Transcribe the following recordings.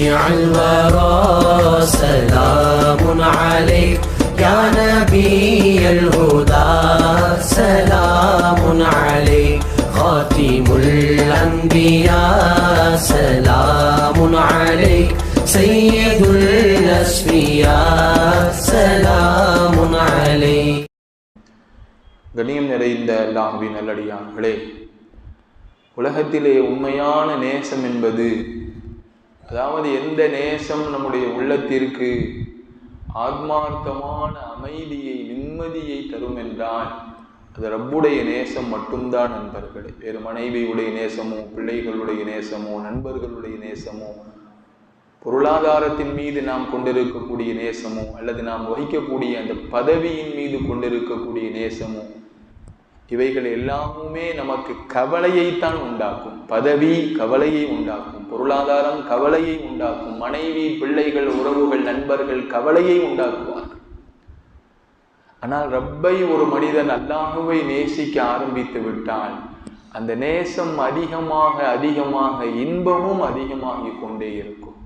شفيع الورى سلام عليك يا نبي الهدى سلام عليك خاتم الأنبياء سلام عليك سيد الأسفياء سلام عليك கண்ணியம் நிறைந்த அல்லாஹ்வின் நல்லடியார்களே உலகத்திலே உண்மையான நேசம் என்பது அதாவது எந்த நேசம் நம்முடைய உள்ளத்திற்கு ஆத்மார்த்தமான அமைதியை நிம்மதியை தரும் என்றால் அது ரப்புடைய நேசம் மட்டும்தான் நண்பர்களே. வேறு மனைவியுடைய நேசமோ பிள்ளைகளுடைய நேசமோ நண்பர்களுடைய நேசமோ பொருளாதாரத்தின் மீது நாம் கொண்டிருக்கக்கூடிய நேசமோ அல்லது நாம் வகிக்கக்கூடிய அந்த பதவியின் மீது கொண்டிருக்கக்கூடிய நேசமோ இவைகள் எல்லாமுமே நமக்கு கவலையைத்தான் உண்டாக்கும். பதவி கவலையை உண்டாக்கும். பொருளாதாரம் கவலையை உண்டாக்கும். மனைவி பிள்ளைகள் உறவுகள் நண்பர்கள் கவலையை உண்டாக்குவார்கள். ஆனால் ரப்பை ஒரு மனிதன் அல்லாஹுவை நேசிக்க ஆரம்பித்து விட்டால் அந்த நேசம் அதிகமாக அதிகமாக இன்பமும் அதிகமாகி கொண்டே இருக்கும்.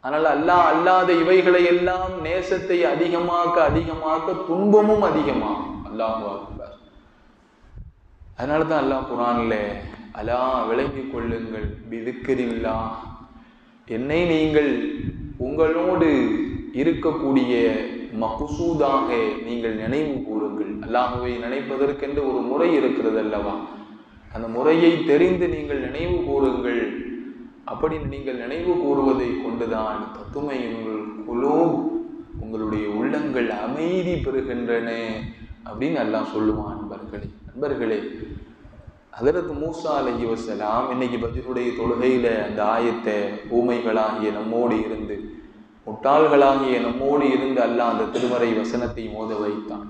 ஆனால் அல்லாஹ் அல்லாத இவைகளை எல்லாம் நேசத்தை அதிகமாக்க அதிகமாக்க துன்பமும் அதிகமாகும். அல்லாஹ் அதனால தான் அல்லாஹ் குரான்ல அலா விளங்கி கொள்ளுங்கள் பிதுக்கரில்லா. என்னை நீங்கள் உங்களோடு இருக்கக்கூடிய மகுசூதாக நீங்கள் நினைவு கூறுங்கள். அல்லாஹுவை நினைப்பதற்கென்று ஒரு முறை இருக்கிறது அல்லவா? அந்த முறையை தெரிந்து நீங்கள் நினைவு கூறுங்கள். அப்படி நீங்கள் நினைவு கூறுவதை கொண்டுதான் தத்துமை உங்கள் குழு உங்களுடைய உள்ளங்கள் அமைதி பெறுகின்றன. அப்படின்னு எல்லாம் சொல்லுவான் நண்பர்களே. நண்பர்களே அதற்கு மூசா அலைஹி வஸலாம் இன்னைக்கு பதிலுடைய தொழுகையில அந்த ஆயத்தை ஊமைகளாகிய நம்மோடு இருந்து முட்டாள்களாகிய நம்மோடு இருந்து அல்லாஹ் அந்த திருமறை வசனத்தை மோத வைத்தான்.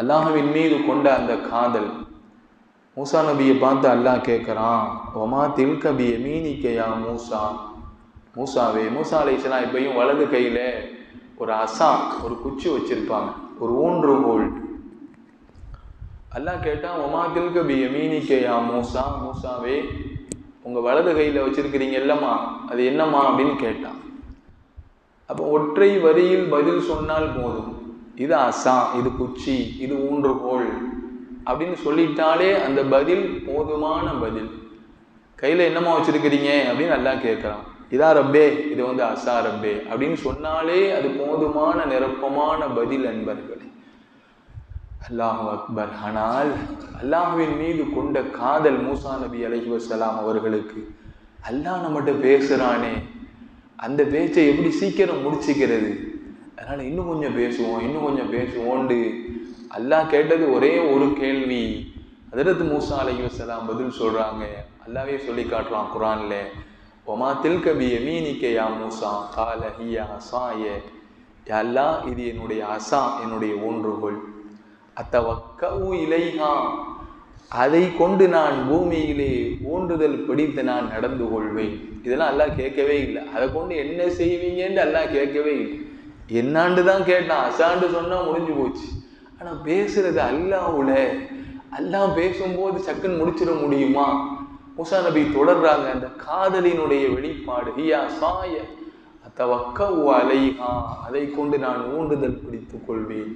அல்லாஹவின் மீது கொண்ட அந்த காதல் மூசா நபியை பார்த்து அல்லாஹ் கேட்குறான் ஒமா தில்க மீனிக்கையா மூசா? மூசாவே மூசா அலைசலாம் இப்பயும் வலது கையில ஒரு அசா ஒரு குச்சி வச்சிருப்பாங்க. ஒரு ஊன்றுகோல் அல்லாஹ் கேட்டான் ஒமா தில்க பி எமீனிக்கேயா மூசா? மூசாவே உங்கள் வலது கையில் வச்சிருக்கிறீங்க இல்லம்மா அது என்னம்மா? அப்படின்னு கேட்டான். அப்போ ஒற்றை வரியில் பதில் சொன்னால் போதும். இது அசா இது குச்சி இது ஊன்றுகோல் அப்படின்னு சொல்லிட்டாலே அந்த பதில் போதுமான பதில். கையில் என்னம்மா வச்சுருக்கிறீங்க? அப்படின்னு நல்லா கேட்குறான். இதா ரப்பே இது வந்து அசா ரப்பே அப்படின்னு சொன்னாலே அது போதுமான நிரப்பமான பதில் அன்பர்களே. அல்லாஹ் அக்பர். ஆனால் அல்லாஹுவின் மீது கொண்ட காதல் மூசா நபி அலஹி வசலாம் அவர்களுக்கு அல்லாஹ் நம்மகிட்ட பேசுகிறானே அந்த பேச்சை எப்படி சீக்கிரம் முடிச்சுக்கிறது? அதனால் இன்னும் கொஞ்சம் பேசுவோம் இன்னும் கொஞ்சம் பேசுவோண்டு அல்லாஹ் கேட்டது ஒரே ஒரு கேள்வி. அதிரத்து மூசா அலஹி வசலாம் பதில் சொல்கிறாங்க அல்லாவே சொல்லி காட்டுறான் குரானில் ஒமா தில்கபி பி யா மூசா? கால ஹியா அசாய. யா அல்லாஹ் இது என்னுடைய அசா என்னுடைய ஒன்றுகோள் அத்தவக்கவு இலைஹா அதை கொண்டு நான் பூமியிலே ஊன்றுதல் பிடித்து நான் நடந்து கொள்வேன். இதெல்லாம் அல்லாஹ் கேட்கவே இல்லை. அதை கொண்டு என்ன செய்வீங்கன்னு அல்லாஹ் கேட்கவே இல்லை. என்னாண்டு தான் கேட்டான். அசாண்டு சொன்னால் முடிஞ்சு போச்சு. ஆனால் பேசுறது அல்லாவுல. அல்லாஹ் பேசும்போது சக்குன்னு முடிச்சிட முடியுமா? முசா நபி தொடர்றாங்க. அந்த காதலினுடைய வெளிப்பாடு ஹியா சாய அத்தவக்கவு அலைஹா. அதை கொண்டு நான் ஊன்றுதல் பிடித்து கொள்வேன்.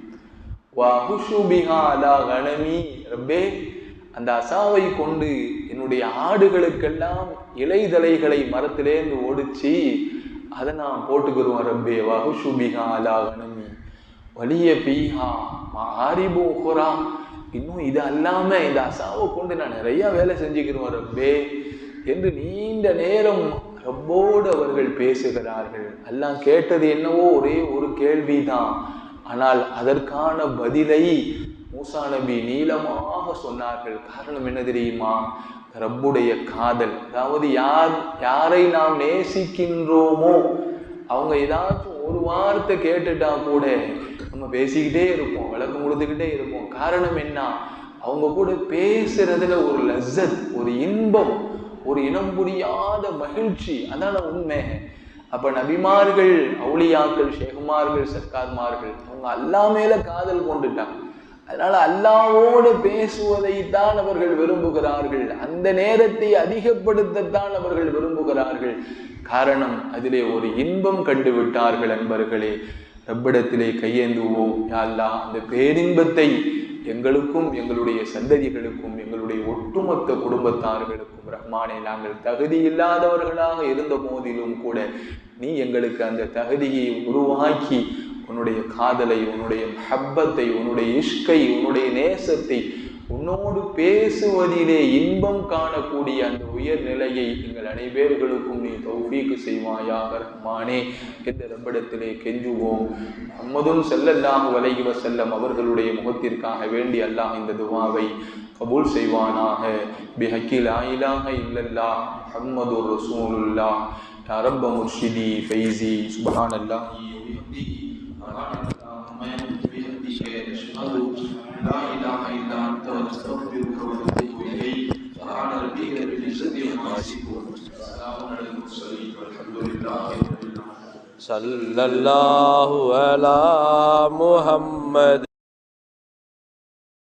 ரப்பே அந்த அசாவை கொண்டு என்னுடைய ஆடுகளுக்கெல்லாம் இலைதலைகளை மரத்திலேருந்து ஒடிச்சு அதை நான் போட்டுக்கிறோம் ரப்பே. வஹுஷுபிஹா அலா கணமி. வலிய பீஹா மாரிபு உஹுரா. இன்னும் இது அல்லாம இந்த அசாவை கொண்டு நான் நிறைய வேலை செஞ்சுக்கிறோம் ரப்பே. என்று நீண்ட நேரம் ரப்போடு அவர்கள் பேசுகிறார்கள். எல்லாம் கேட்டது என்னவோ ஒரே ஒரு கேள்விதான். ஆனால் அதற்கான பதிலை மூசா நபி நீளமாக சொன்னார்கள். காரணம் என்ன தெரியுமா? ரப்புடைய காதல். அதாவது யார் யாரை நாம் நேசிக்கின்றோமோ அவங்க ஏதாச்சும் ஒரு வார்த்தை கேட்டுட்டா கூட நம்ம பேசிக்கிட்டே இருப்போம் விளக்கம் கொடுத்துக்கிட்டே இருப்போம். காரணம் என்ன? அவங்க கூட பேசுறதுல ஒரு லஸ்ஸத் ஒரு இன்பம் ஒரு இனம் புரியாத மகிழ்ச்சி. அதான உண்மை. அப்ப நபிமார்கள் அவுளியாக்கள் ஷேகுமார்கள் சர்க்கார்மார்கள் அவங்க அல்லா மேல காதல் கொண்டுட்டாங்க. அதனால அல்லாவோடு பேசுவதை தான் அவர்கள் விரும்புகிறார்கள். அந்த நேரத்தை அதிகப்படுத்தத்தான் அவர்கள் விரும்புகிறார்கள். காரணம் அதிலே ஒரு இன்பம் கண்டு விட்டார்கள் அன்பர்களே. ரப்பிடத்திலே கையேந்துவோம் யாழ்லா அந்த பேரின்பத்தை எங்களுக்கும் எங்களுடைய சந்ததிகளுக்கும் எங்களுடைய ஒட்டுமொத்த குடும்பத்தார்களுக்கும் ரஹ்மானே நாங்கள் தகுதி இல்லாதவர்களாக இருந்த போதிலும் கூட நீ எங்களுக்கு அந்த தகுதியை உருவாக்கி உன்னுடைய காதலை உன்னுடைய ஹப்பத்தை உன்னுடைய இஷ்கை உன்னுடைய நேசத்தை உன்னோடு பேசுவதிலே இன்பம் காணக்கூடிய அந்த உயர் நிலையை எங்கள் அனைவர்களுக்கும் நீ தௌஃபீக்கு செய்வாயாக ரஹ்மானே என்ற ரப்பிடத்திலே கெஞ்சுவோம். முஹம்மதும் ஸல்லல்லாஹு அலைஹி செல்லம் அவர்களுடைய முகத்திற்காக வேண்டி அல்லாஹ் இந்த துவாவை கபூல் செய்வானாக. பிஹக்கி லா இலாஹ இல்லல்லாஹ் முஹம்மதுர் ரப்ப முர்ஷிதி ஃபைசி சுப்ஹானல்லாஹி لا إله إلا أنت ونستغفرك ونتوب إليك. سبحان ربك رب العزة عما يصفون. سلام على المرسلين والحمد لله رب العالمين صلى الله على محمد.